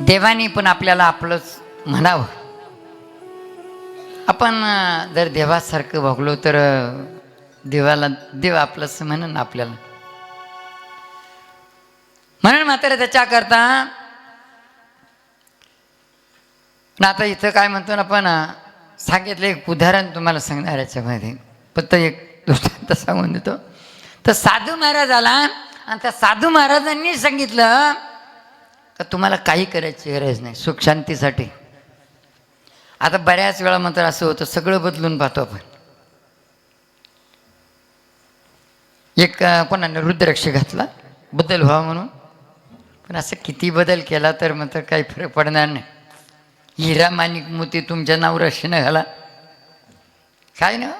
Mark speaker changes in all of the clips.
Speaker 1: देवानी पण आपल्याला आपलंच म्हणावं. आपण जर देवासारखं भोगलो तर देवाला देव आपलंच म्हणन आपल्याला. म्हणून मात्र त्याच्याकरता. पण आता इथं काय म्हणतो ना आपण सांगितलं एक उदाहरण तुम्हाला सांगणार याच्यामध्ये. फक्त एक दृष्टांत सांगून देतो. तर साधू महाराज आला आणि त्या साधू महाराजांनी सांगितलं का तुम्हाला काही करायची गरज नाही सुख शांतीसाठी. आता बऱ्याच वेळा मात्र असं होतं सगळं बदलून पाहतो आपण. एक कोणाने रुद्राक्ष घातला बदल व्हावा म्हणून. पण असं किती बदल केला तर मात्र काही फरक पडणार नाही. हिरा माणिक मोती तुमच्या नवराशीनं घाला. काय ना?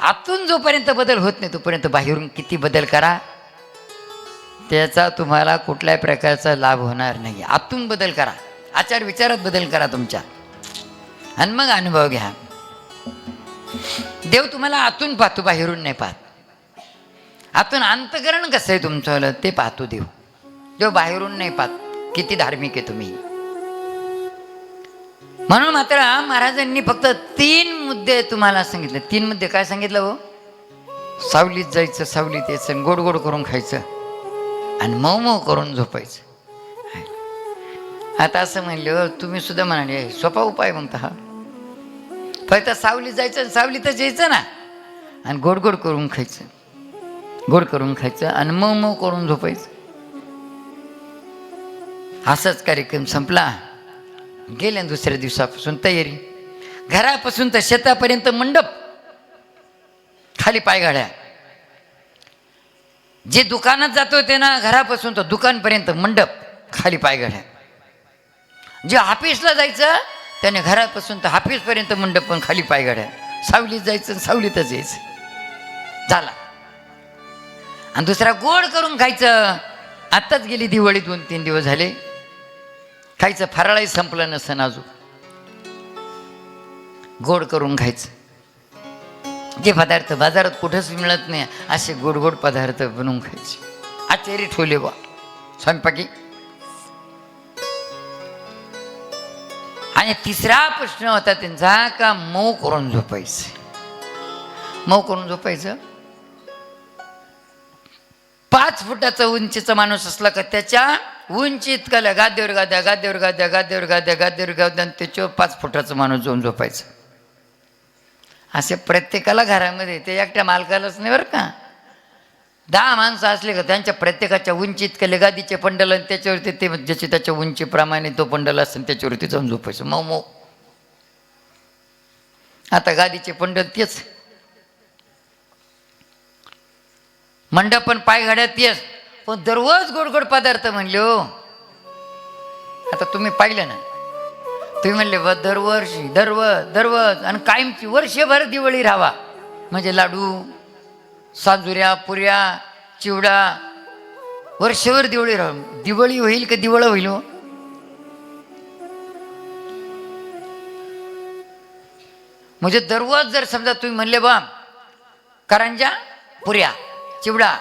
Speaker 1: आतून जोपर्यंत बदल होत नाही तोपर्यंत बाहेरून किती बदल करा. त्याचा तुम्हाला कुठल्याही प्रकारचा लाभ होणार नाही. आतून बदल करा. आचार विचारात बदल करा तुमच्या. आणि मग अनुभव घ्या. देव तुम्हाला आतून पाहतो बाहेरून नाही पाहत. आतून अंतकरण कसं आहे तुमचं? ते पाहतो देव. देव बाहेरून नाही पाहत. किती धार्मिक आहे तुम्ही. म्हणून मात्र महाराजांनी फक्त तीन मुद्दे तुम्हाला सांगितले. तीन मुद्दे काय सांगितलं हो? सावलीत जायचं सावलीत यायचं गोड गोड करून खायचं. आणि मऊ मऊ करून झोपायचं. आता असं म्हणलं तुम्ही सुद्धा म्हणाले सोपा उपाय म्हणता हा. फक्त सावलीत जायचं आणि सावलीतच यायचं ना. आणि गोड गोड करून खायचं. गोड करून खायचं आणि मऊ मऊ करून झोपायचं. असाच कार्यक्रम संपला. गेले दुसऱ्या दिवसापासून तयारी. घरापासून तर शेतापर्यंत मंडप. खाली पायगाड्या जे दुकानात जातो ते ना घरापासून तर दुकानपर्यंत मंडप खाली पायगाड्या जे ऑफिसला जायचं त्याने घरापासून तर ऑफिसपर्यंत मंडप पण खाली पायगाड्या सावलीत जायचं सावलीतच यायचं. झाला. आणि दुसरा गोड करून खायचं. आत्ताच गेली दिवाळी दोन तीन दिवस झाले. खायचं फराळही संपलं नसतं अजून. गोड करून खायचं. जे पदार्थ बाजारात कुठंच मिळत नाही असे गोड गोड पदार्थ बनवून खायचे. आचारी ठेवले बा स्वयंपाकी. आणि तिसरा प्रश्न होता त्यांचा का मऊ करून झोपायचं? मऊ करून झोपायचं? पाच फुटाचा उंचीचा माणूस असला का त्याच्या उंची का गाद्यावर गाद्या गाद्यावर गाद्या गाद्यावर गाद्या गाद्यावर गाद्या आणि त्याच्यावर पाच फुटाचा माणूस जाऊन झोपायचं. असे प्रत्येकाला घरामध्ये ते एकट्या मालकालाच नाही बरं का? दहा माणसं असले का त्यांच्या प्रत्येकाच्या उंचीत कले गादीचे पंडल आणि त्याच्यावरती ते ज्याचे त्याच्या उंचीप्रमाणे तो पंडल असेल त्याच्यावरती जाऊन झोपायचं. मऊ मऊ. आता गादीचे पंडल तेच. मंडप पण पायघड्यात येस पण दररोज गोड गोड पदार्थ म्हणले हो. आता तुम्ही पाहिलं ना? तुम्ही म्हणले व दरवर्षी दरव दरवज आणि कायमची वर्षभर दिवाळी राहावा. म्हणजे लाडू साजुऱ्या पुऱ्या चिवडा वर्षभर दिवाळी राहा दिवाळी होईल का दिवाळ होईल हो? म्हणजे दररोज जर समजा तुम्ही म्हणले बा करंजा पुऱ्या चिवडा.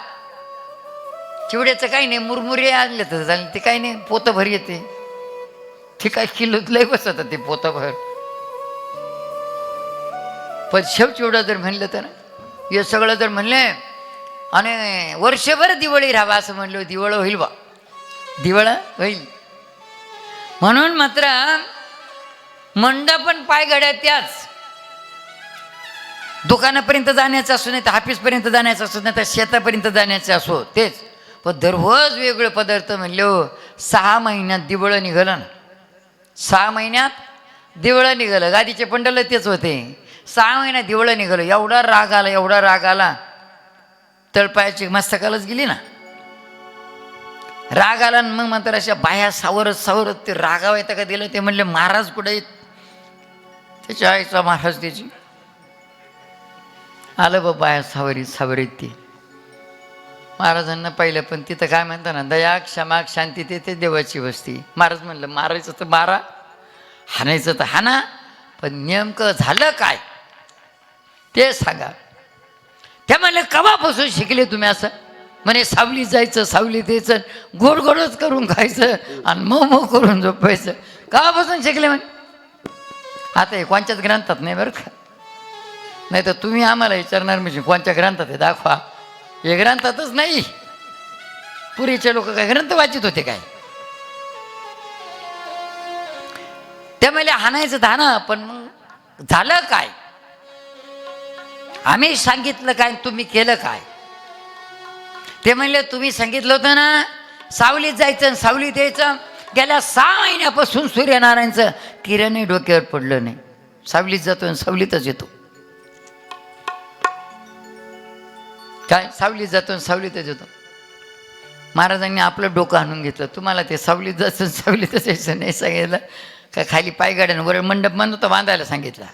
Speaker 1: चिवड्याचं काही नाही मुरमुरे आणले तर चालेल ते काही नाही पोतभर येते. ते काय किलोत लय बसत ते पोतभर. पण शेव चिवडा जर म्हणलं तर हे सगळं जर म्हणले आणि वर्षभर दिवाळी राहावा असं म्हणलं दिवाळ होईल बा. दिवाळ होईल. म्हणून मात्र मंडपन पायगड्या त्याच. दुकानापर्यंत जाण्याचं असो नाही तर ऑफिसपर्यंत जाण्याचं असो नाही तर शेतापर्यंत जाण्याचं असो तेच. पण दररोज वेगळे पदार्थ म्हणले हो सहा महिन्यात दिवळं निघालं ना. सहा महिन्यात दिवळं निघालं. गादीचे पंडल तेच होते. सहा महिन्यात दिवळं निघालं. एवढा राग आला एवढा राग आला. तळपायाची मस्तकालाच गेली ना. राग आला आणि मग म्हणतात अशा बाया सावरत सावरत ते रागाव येतं का दिलं? ते म्हणले महाराज कुठे आहेत? त्याच्या आईचा महाराज त्याची. आलं बा बाया सावरीत सावरीत ती. महाराजांना पाहिलं पण तिथं काय म्हणता ना दया क्षमा शांती ते ते देवाची वस्ती. महाराज म्हणलं मारायचं तर मारा हाणायचं तर हाना पण नेमकं झालं काय? ते सांगा. त्या म्हणले कवापासून शिकले तुम्ही असं? म्हणे सावलीत जायचं सावली द्यायचं गोड गोडच करून खायचं आणि मऊ मऊ करून झोपायचं. कवापासून शिकले म्हणे? आता हे कोणच्याच ग्रंथात नाही बरं का? नाही तर तुम्ही आम्हाला विचारणार म्हणजे कोणत्या ग्रंथात आहे? दाखवा. हे ग्रंथातच नाही. पुरीचे लोक काय ग्रंथ वाचित होते काय? ते म्हणजे हाणायचं धान पण मग झालं काय? आम्ही सांगितलं काय तुम्ही केलं काय? ते म्हणले तुम्ही सांगितलं होतं ना सावलीत जायचं आणि सावलीत यायचं. गेल्या सहा महिन्यापासून सूर्यनारायणचं किरणही डोक्यावर पडलं नाही. सावलीत जातो आणि सावलीतच येतो. काय? सावलीत जातो आणि सावलीतच येतो. महाराजांनी आपलं डोकं आणून घेतलं. तुम्हाला ते सावलीत जायचं सावलीतच यायचं नाही सांगितलं. का खाली पायगाड्यानं वर मंडप म्हणतो बांधायला सांगितला.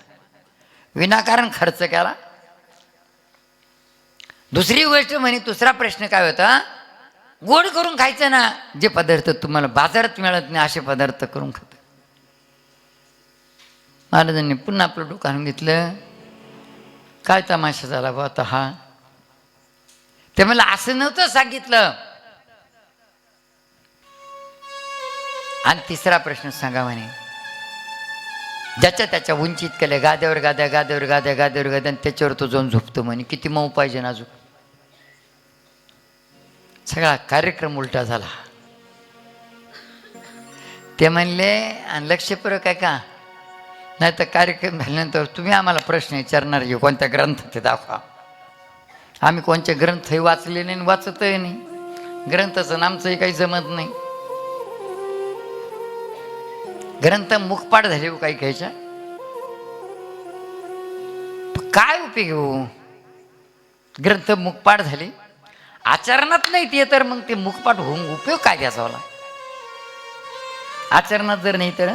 Speaker 1: विनाकारण खर्च केला. दुसरी गोष्ट म्हणे दुसरा प्रश्न काय होता? गोड करून खायचं ना जे पदार्थ तुम्हाला बाजारात मिळत नाही असे पदार्थ करून खात. महाराजांनी पुन्हा आपलं डोकं आणून घेतलं. काय तमाशा झाला बा आता हा? ते मला असं नव्हतं सांगितलं. आणि तिसरा प्रश्न सांगा म्हणे ज्याच्या त्याच्या उंचीत केल्या गाद्यावर गाद्या गाद्यावर गाद्या गाद्यावर गाद्या आणि त्याच्यावर तो जाऊन झोपतो म्हणे. किती मऊ पाहिजे ना अजून. सगळा कार्यक्रम उलटा झाला. ते म्हणले आणि लक्षपूर्वक आहे का? नाही तर कार्यक्रम झाल्यानंतर तुम्ही आम्हाला प्रश्न विचारणार कोणत्या ग्रंथ ते दाखवा. आम्ही कोणचे ग्रंथही वाचले नाही आणि वाचतही नाही. ग्रंथाचं नामचंही काही जमत नाही. ग्रंथ मुखपाठ झाले हो काही घ्यायच्या काय उपयोग घेऊ हो? ग्रंथ मुखपाठ झाले. आचरणात नाही ते तर मग ते मुखपाठ होऊन उपयोग काय घ्यायचा मला आचरणात जर नाही तर?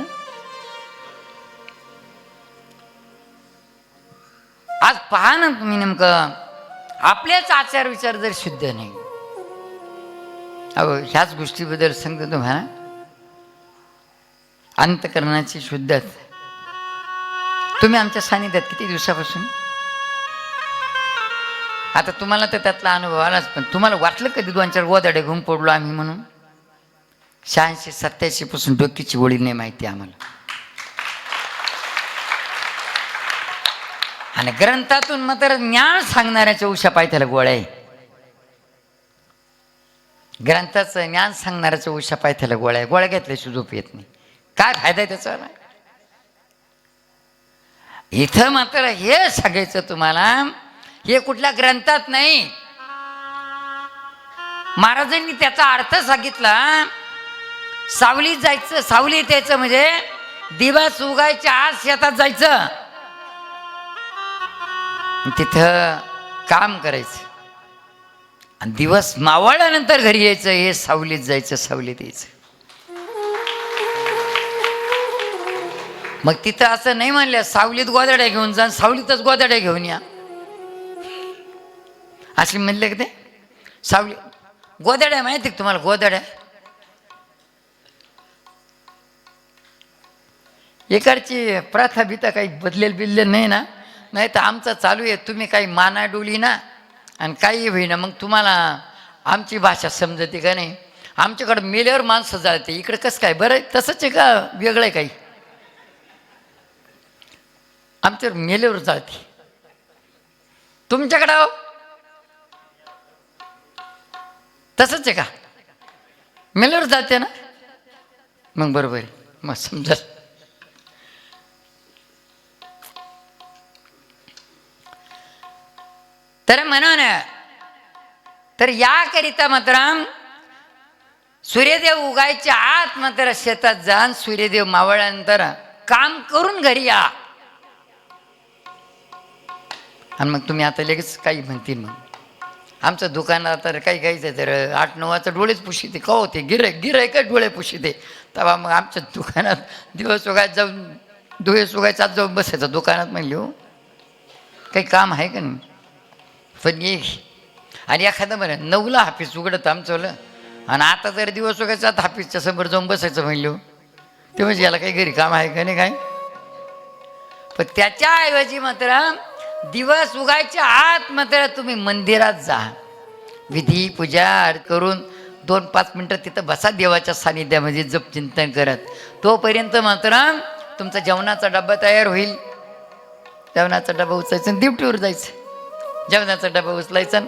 Speaker 1: आज पहा ना तुम्ही नेमकं. आपलेच आचार विचार जर शुद्ध नाही. अहो ह्याच गोष्टीबद्दल सांगतो तुम्हाला. अंतकरणाची शुद्धता. तुम्ही आमच्या सानिध्यात किती दिवसापासून? आता तुम्हाला तर त्यातला अनुभव आलाच पण तुम्हाला वाटलं कधी दोन चार गोदाडे घेऊन पडलो आम्ही म्हणून? शहाऐंशी सत्याऐंशी पासून डोकीची गोळी नाही माहिती आम्हाला. आणि ग्रंथातून मात्र ज्ञान सांगणाऱ्याच्या उशा पायथ्याला गोळ्या आहे. ग्रंथाचं ज्ञान सांगणाऱ्याच्या उशा पायथ्याला गोळ्या आहे. गोळ्या घेतल्याशिवाय झोप येत नाही. काय फायदा आहे त्याचा? इथं मात्र हे सांगायचं तुम्हाला हे कुठल्या ग्रंथात नाही. महाराजांनी त्याचा अर्थ सांगितला सावलीत जायचं सावलीत यायचं म्हणजे दिवस उगायच्या आज शेतात जायचं. तिथं काम करायचं. आणि दिवस मावळल्यानंतर घरी यायचं हे सावलीत जायचं सावलीत यायचं. मग तिथं असं नाही म्हणलं सावलीत गोदड्या घेऊन जा सावलीतच गोदड्या घेऊन या. असे म्हणले का ते? सावली गोदड्या माहिती का तुम्हाला गोदड्या इकडची प्रथा बिथा काही बदलेल बिदलेल नाही ना? नाही तर आमचं चालू आहे. तुम्ही काही माना डोली ना आणि काही होईना. मग तुम्हाला आमची भाषा समजते का नाही? आमच्याकडं मेल्यावर माणसं जाते. इकडं कसं काय? बरं तसंच आहे का? वेगळं आहे काही? आमच्यावर मेल्यावर जाते. तुमच्याकडं? तसंच आहे का? मेल्यावर जाते ना? मग बरोबर आहे. मग समजा तर म्हणून तर याकरिता मात्र सूर्यदेव उगायच्या आत मात्र शेतात जाण सूर्यदेव मावळल्यानंतर काम करून घरी या. आणि मग तुम्ही आता लगेच काही म्हणतील मग. आमचं दुकानात तर काही घ्यायचं तर आठ नवाचं डोळेच पुशिते. का होते? गिरे गिरे का डोळे पुशिते? तेव्हा मग आमच्या दुकानात दिवस उगायत जाऊन दिवस उगायचा जाऊन बसायचं. दुकानात म्हणले हो काही काम आहे का नाही? पण ये. आणि एखादं बरं नऊला हाफीस उघडत आमचं आणि आता जर दिवस उगायचा हाफीसच्या समोर जाऊन बसायचं म्हणलं. ते म्हणजे याला काही घरी काम आहे का नाही काय? पण त्याच्याऐवजी मात्र दिवस उगायच्या आत मात्र तुम्ही मंदिरात जा. विधी पूजा आर- करून दोन पाच मिनटं तिथं बसा देवाच्या सानिध्यामध्ये जप चिंतन करत. तोपर्यंत मात्र तुमचा जेवणाचा डब्बा तयार होईल. जेवणाचा डबा उचायचा आणि दिवटीवर जायचं. जेवणाचा डबा उचलायचा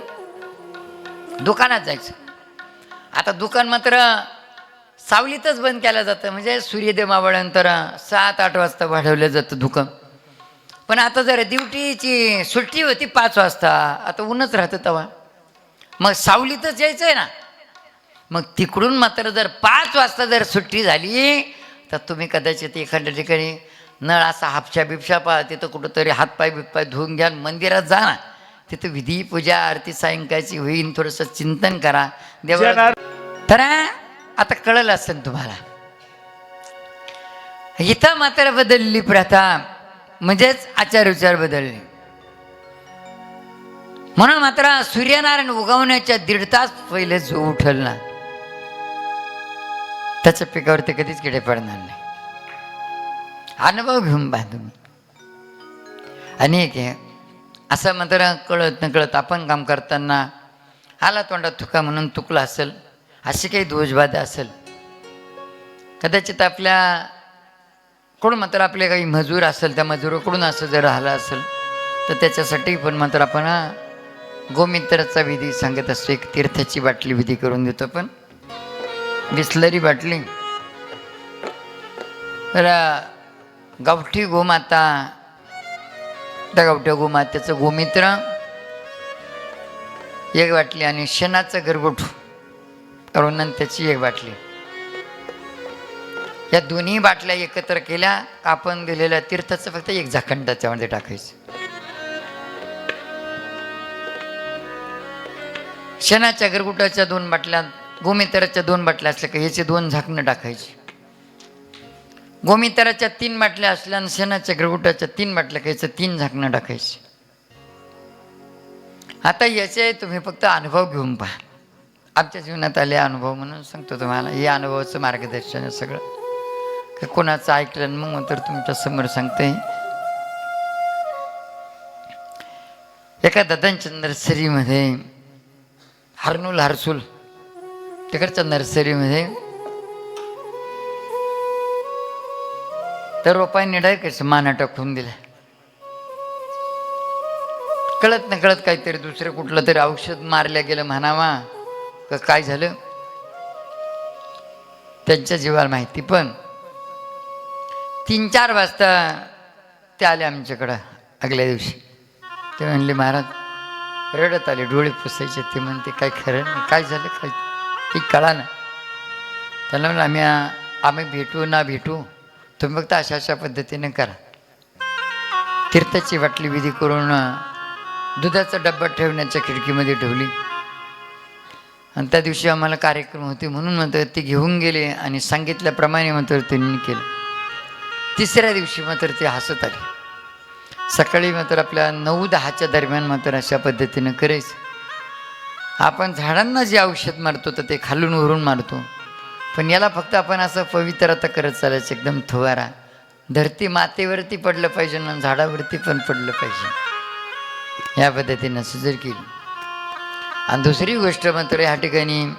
Speaker 1: दुकानात जायचं. आता दुकान मात्र सावलीतच बंद केलं जातं. म्हणजे सूर्योदय मावळ्यानंतर सात आठ वाजता वाढवलं जातं दुकान. पण आता जर ड्युटीची सुट्टी होती पाच वाजता. आता ऊनच राहतं तेव्हा मग सावलीतच यायचं आहे ना. मग तिकडून मात्र जर पाच वाजता जर सुट्टी झाली तर तुम्ही कदाचित एखाद्या ठिकाणी नळ असा हापशा बिपशा पहा. तिथं कुठंतरी हातपाय बिपपाय धुवून घ्या मंदिरात जा ना. तिथं विधी पूजा आरती सायंकाळची होईन थोडंसं चिंतन करा. देवा तर आता कळलं असेल तुम्हाला. इथं मात्र बदलली प्रथा. म्हणजेच आचार विचार बदलले. म्हणून मात्र सूर्यनारायण उगवण्याच्या दीड तास पहिले जो उठल ना त्याच्या पिकावरती कधीच किडे पडणार नाही. अनुभव घेऊन पहा तुम्ही. अनेक आहे असं मात्र कळत न कळत आपण काम करताना आला तोंडात थुका म्हणून तुकला असेल अशी काही दोषबाधा असेल. कदाचित आपल्या कडून मात्र आपले काही मजूर असेल त्या मजुराकडून असं जर राहिलं असेल तर त्याच्यासाठी पण मात्र आपण गोमित्राचा विधी सांगत असतो. एक तीर्थाची बाटली विधी करून देतो पण बिसलरी बाटली. तर गावठी गोमाता त्या गावठ्या गोमात्याचं गोमित्र एक बाटली आणि शेणाचं गरगोठू करून त्याची एक बाटली. या दोन्ही बाटल्या एकत्र केल्या आपण दिलेल्या तीर्थाचं फक्त एक झाकण त्याच्यामध्ये टाकायचं. शेणाच्या गरगुटाच्या दोन बाटल्या गोमित्राच्या दोन बाटल्या असल्या का याचे दोन झाकणं टाकायची. गोमिताराच्या तीन बाटल्या असल्या आणि शेणाच्या ग्रगुटाच्या तीन बाटल्या खायचं तीन झाकणं टाकायची. आता याचे तुम्ही फक्त अनुभव घेऊन पहा. आमच्या जीवनात आले अनुभव म्हणून सांगतो तुम्हाला. हे अनुभवाचं मार्गदर्शन आहे सगळं. कोणाचं ऐकलं आणि मग तर तुमच्यासमोर सांगते. एका दादांच्या नर्सरीमध्ये हरनूल हरसूल तिकडच्या नर्सरीमध्ये तर रोपांनी डायरेक्ट माना टाकून दिला. कळत न कळत काहीतरी दुसरं कुठलं तरी औषध मारल्या गेलं म्हणावा. का काय झालं? त्यांच्या जीवाला माहिती पण. तीन चार वाजता ते आले आमच्याकडं आगल्या दिवशी. ते म्हणले महाराज रडत आले डोळे पुसायचे. ते म्हणते काय खरं नाही काय झालं? काय ते कळा ना त्यांना म्हणलं आम्ही आम्ही भेटू ना भेटू. तुम्ही फक्त अशा अशा पद्धतीने करा. तीर्थाची बाटली विधी करून दुधाचा डब्बा ठेवण्याच्या खिडकीमध्ये ठेवली. आणि त्या दिवशी आम्हाला कार्यक्रम होते म्हणून मात्र ते घेऊन गेले आणि सांगितल्याप्रमाणे मात्र त्यांनी केलं. तिसऱ्या दिवशी मात्र ते हसत आले. सकाळी मात्र आपल्या नऊ दहाच्या दरम्यान मात्र अशा पद्धतीनं करायचं. आपण झाडांना जे औषध मारतो तर ते खालून वरून मारतो. पण याला फक्त आपण असं पवित्रता करत चालायचं एकदम थुवारा. धरती मातेवरती पडलं पाहिजे ना झाडावरती पण पडलं पाहिजे. या पद्धतीनं सुजर केली. आणि दुसरी गोष्ट मात्र ह्या ठिकाणी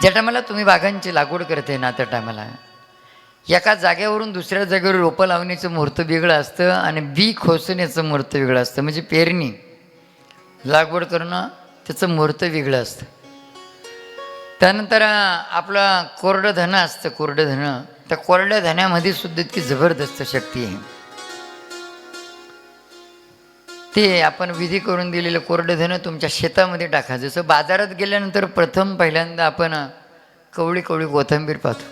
Speaker 1: ज्या टायमाला तुम्ही बागांची लागवड करते ना त्या टायमाला एका जागेवरून दुसऱ्या जागेवर रोपं लावण्याचं मुहूर्त वेगळं असतं आणि बी खोसण्याचं मुहूर्त वेगळं असतं. म्हणजे पेरणी लागवड करणं त्याचं मुहूर्त वेगळं असतं. त्यानंतर आपलं कोरडं धन असतं कोरडं धन. त्या कोरड्या धण्यामध्ये सुद्धा इतकी जबरदस्त शक्ती आहे. ते आपण विधी करून दिलेलं कोरडं धन तुमच्या शेतामध्ये टाका. जसं बाजारात गेल्यानंतर प्रथम पहिल्यांदा आपण कवळी कवळी कोथंबीर पाहतो.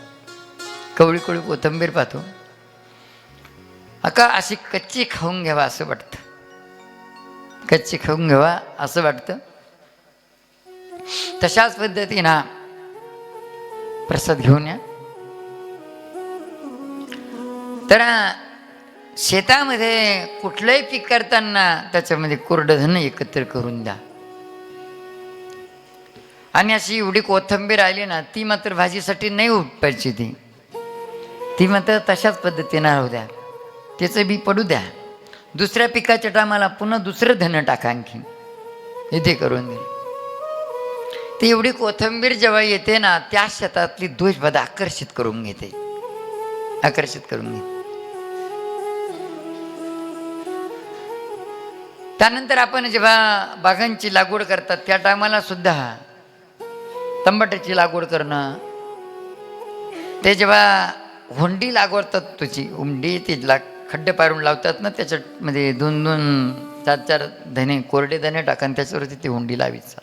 Speaker 1: कवळी कवळी कोथंबीर पाहतो. अका अशी कच्ची खाऊन घ्यावा असं वाटतं. कच्ची खाऊन घ्यावा असं वाटतं. तशाच पद्धतीनं प्रसाद घेऊन या. तर शेतामध्ये कुठलंही पीक करताना त्याच्यामध्ये कोरडधन एकत्र करून द्या. आणि अशी एवढी कोथंबीर आली ना ती मात्र भाजीसाठी नाही उपटायची ती. ती मात्र तशाच पद्धतीनं राहू द्या. त्याचं बी पडू द्या. दुसऱ्या पिकाच्या टायमाला पुन्हा दुसरं धन टाका आणखी इथे करून दे ती एवढी कोथंबीर जेव्हा येते ना त्या शेतातली द्वेषबाधा आकर्षित करून घेते. आकर्षित करून घेते. त्यानंतर आपण जेव्हा बागांची लागवड करतात त्या टायमाला सुद्धा तंबाट्याची लागवड करणं ते जेव्हा हुंडी लागवडतात तुझी हुंडी तिला खड्डे पारून लावतात ना त्याच्यामध्ये म्हणजे दोन दोन चार चार धने कोरडे धने टाका त्याच्यावरती ती हुंडी लावीत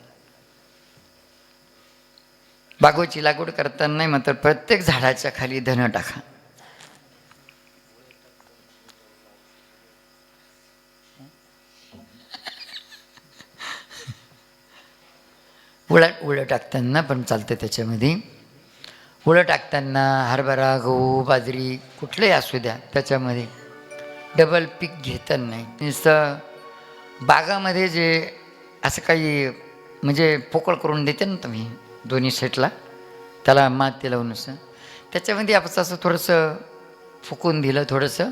Speaker 1: बागोची लागवड करताना मात्र प्रत्येक झाडाच्या खाली धन टाका. उळा उळं टाकताना पण चालतं त्याच्यामध्ये. उळं टाकताना हरभरा गहू बाजरी कुठलंही असू द्या त्याच्यामध्ये डबल पीक घेताना नाही. नुसतं बागामध्ये जे असं काही म्हणजे पोकळ करून देते ना तुम्ही दोन्ही सेटला त्याला माती लावून असं त्याच्यामध्ये आपण असं थोडंसं फुकून दिलं थोडंसं.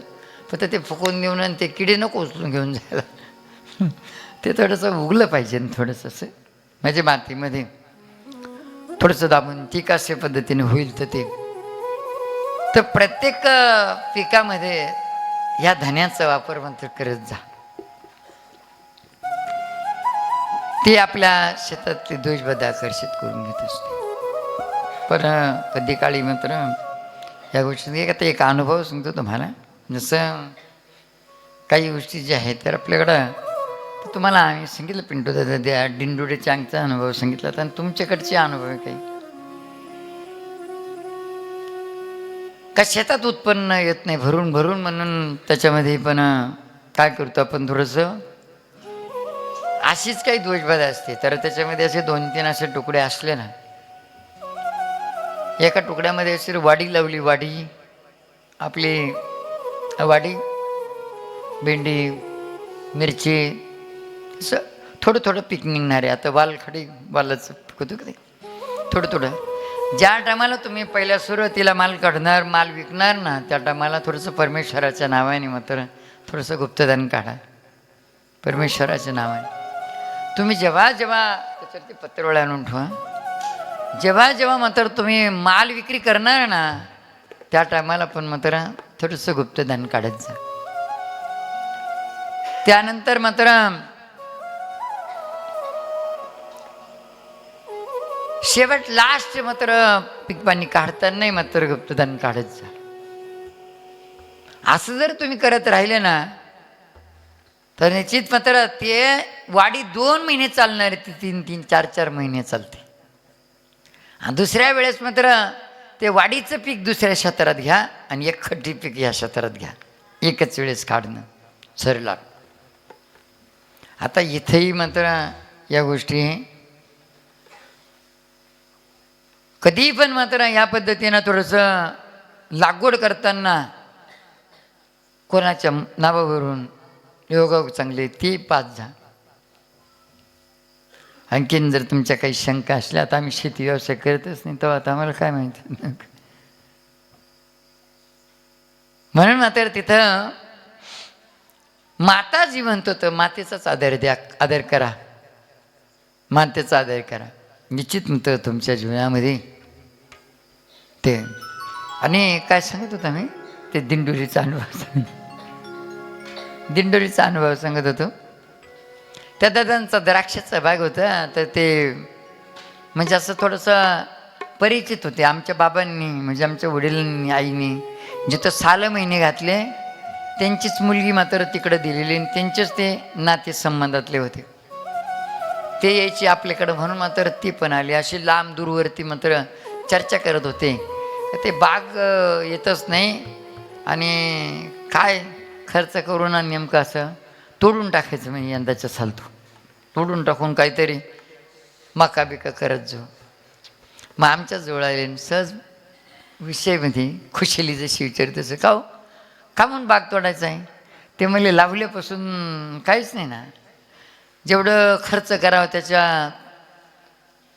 Speaker 1: फक्त ते फुकून देऊन आणि ते किडे नको उचलून घेऊन जायला. ते थोडंसं उगलं पाहिजे थोडंसं असं. म्हणजे मातीमध्ये. थोडंसं दाबून ती कशा पद्धतीने होईल तर ते. तर प्रत्येक पिकामध्ये या धन्याचा वापर मात्र करत जा. ते आपल्या शेतातली दोषबद्ध आकर्षित करून घेत असते. पण कधी काळी मात्र या गोष्टी एक आता एक अनुभव सांगतो तुम्हाला. जसं काही गोष्टी ज्या आहेत तर आपल्याकडं तुम्हाला आम्ही सांगितलं पिंटू दादा त्या डिंडुडे चांगचा अनुभव सांगितला आणि तुमच्याकडचे अनुभव आहे काही. का शेतात उत्पन्न येत नाही भरून भरून म्हणून त्याच्यामध्ये पण काय करतो आपण थोडंसं अशीच काही दोषबाधा असते. तर त्याच्यामध्ये असे दोन तीन असे तुकडे असले ना. एका तुकड्यामध्ये अशी वाडी लावली वाडी. आपली वाडी भेंडी मिरची असं थोडं थोडं पीक निघणार. आहे आता वालखडी वालाचं पिकवतो का ते? थोडं थोडं. ज्या टायमाला तुम्ही पहिल्या सुरुवातीला माल काढणार माल विकणार ना त्या टायमाला थोडंसं परमेश्वराच्या नावाने मात्र थोडंसं गुप्तदान काढा. परमेश्वराच्या नावाने. तुम्ही जेव्हा जेव्हा त्याच्यावरती पत्रवळ्या आणून ठेवा. जेव्हा जेव्हा मात्र तुम्ही माल विक्री करणार ना त्या टायमाला पण मात्र थोडंसं गुप्तदान काढत जा. त्यानंतर मात्र शेवट लास्ट मात्र पीक पाणी काढतानाही मात्र गुप्तदान काढत जा. असं जर तुम्ही करत राहिले ना तर निश्चित मात्र ते वाडी दोन महिने चालणार आहे ती तीन तीन चार चार महिने चालते. आणि दुसऱ्या वेळेस मात्र ते वाडीचं पीक दुसऱ्या क्षेत्रात घ्या आणि एक खड्डी पीक या क्षेत्रात घ्या. एकच वेळेस काढणं सरला. आता इथेही मात्र या गोष्टी कधी पण मात्र या पद्धतीनं थोडंसं लागवड करताना कोणाच्या नावावरून योगा चांगले ती पाच झा आणखीन जर तुमच्या काही शंका असल्या तर आम्ही शेती व्यवसाय करतच नाही तेव्हा आता आम्हाला काय माहिती? म्हणून मात्र तिथं माता जी म्हणतो तर मातेचाच आदर द्या आदर करा. मातेचा आदर करा. निश्चित म्हणतं तुमच्या जीवनामध्ये ते. आणि काय सांगत होता मी ते दिंडोरीचा अनुभव सांग दिंडोरीचा अनुभव सांगत होतो. त्या दादांचा द्राक्षाचा भाग होता तर ते म्हणजे असं थोडंसं परिचित होते. आमच्या बाबांनी म्हणजे आमच्या वडिलांनी आईनी जिथं साल महिने घातले त्यांचीच मुलगी मात्र तिकडं दिलेली आणि त्यांचेच ते नाते संबंधातले होते. ते यायची आपल्याकडं म्हणून मात्र ती पण आली. अशी लांब दूरवरती मात्र चर्चा करत होते. ते बाग येतच नाही. आणि काय खर्च करून ना नेमकं असं? तोडून टाकायचं म्हणजे यंदाच्या चालतो तोडून टाकून काहीतरी मका बिका करत जाऊ. मग आमच्या जवळ आले सहज विषयमध्ये खुशीली जशी विचारत तसं का हो? का म्हणून बाग तोडायचं आहे? ते म्हणले लावल्यापासून काहीच नाही ना. जेवढं खर्च करावं त्याच्या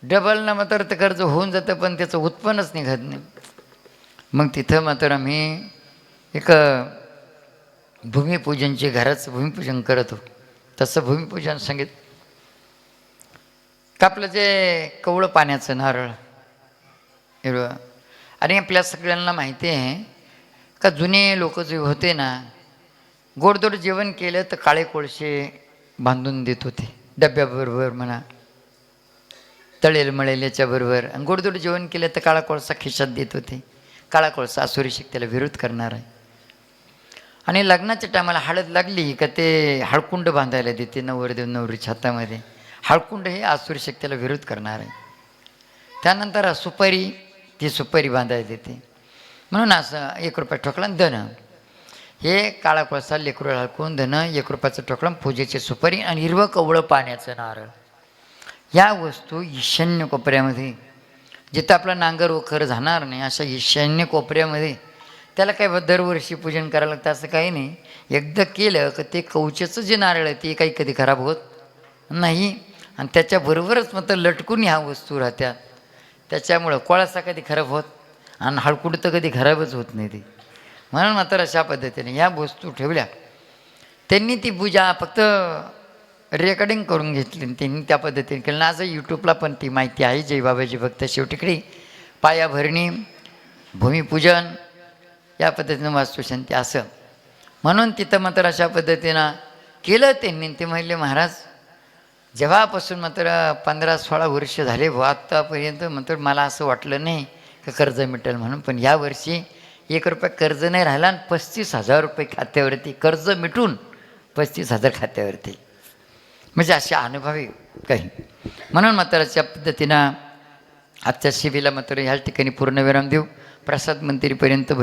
Speaker 1: डबल ना मात्र ते कर्ज होऊन जातं पण त्याचं उत्पन्नच निघत नाही. मग तिथं मात्र आम्ही एक भूमिपूजनचे घराचं भूमिपूजन करत हो. तसं भूमिपूजन सांगित. का आपलं जे कवळं पाण्याचं नारळ हिरवं. आणि आपल्या सगळ्यांना माहिती आहे का जुने लोक जे होते ना गोडदोड जेवण केलं तर काळे कोळसे बांधून देत होते. डब्याबरोबर म्हणा तळेल मळेल याच्याबरोबर आणि गोडदोड जेवण केलं तर काळा कोळसा खिशात देत होते. काळा कोळसा असुरी शक्तीला विरोध करणार आहे. आणि लग्नाच्या टायमाला हळद लागली का ते हळकुंड बांधायला देते नवरदेव नवरीच्या हातामध्ये हळकुंड हे आसुर शक्तीला विरोध करणार आहे. त्यानंतर सुपारी ती सुपारी बांधायला देते. म्हणून असं एक रुपया ठोकला धन. हे काळा कोळसा लेकरू हळकून धन एक रुपयाचं ठोकलं पूजेची सुपारी आणि हिरवं कवळं पाण्याचं नारळ. या वस्तू ईशान्य कोपऱ्यामध्ये जिथं आपला नांगर वखर जाणार नाही अशा ईशान्य कोपऱ्यामध्ये त्याला काय दरवर्षी पूजन करायला लागतं असं काही नाही. एकदा केलं का ते कवचेचं जे नारळ आहे ते काही कधी खराब होत नाही. आणि त्याच्याबरोबरच मग लटकून ह्या वस्तू राहत्या. त्याच्यामुळं कोळसा कधी खराब होत आणि हळकुड तर कधी खराबच होत नाही ती. म्हणून मात्र अशा पद्धतीने ह्या वस्तू ठेवल्या. त्यांनी ती पूजा फक्त रेकॉर्डिंग करून घेतली त्यांनी त्या पद्धतीने केलं. आज यूट्यूबला पण ती माहिती आहे. जय बाबाजी भक्त. शेवटीकडे पायाभरणी भूमिपूजन या पद्धतीनं वास्तुशांती असं. म्हणून तिथं मात्र अशा पद्धतीनं केलं त्यांनी. ते म्हणले महाराज जेव्हापासून मात्र पंधरा सोळा वर्ष झाले व आत्तापर्यंत मात्र मला असं वाटलं नाही का कर्ज मिटेल म्हणून. पण या वर्षी एक रुपया कर्ज नाही राहिला आणि पस्तीस हजार रुपये खात्यावरती कर्ज मिटून पस्तीस हजार खात्यावरती. म्हणजे अशा अनुभवी काही. म्हणून मात्र अशा पद्धतीनं आजच्या शिबीला मात्र ह्या ठिकाणी पूर्णविराम देऊ. प्रसाद मंदिरीपर्यंत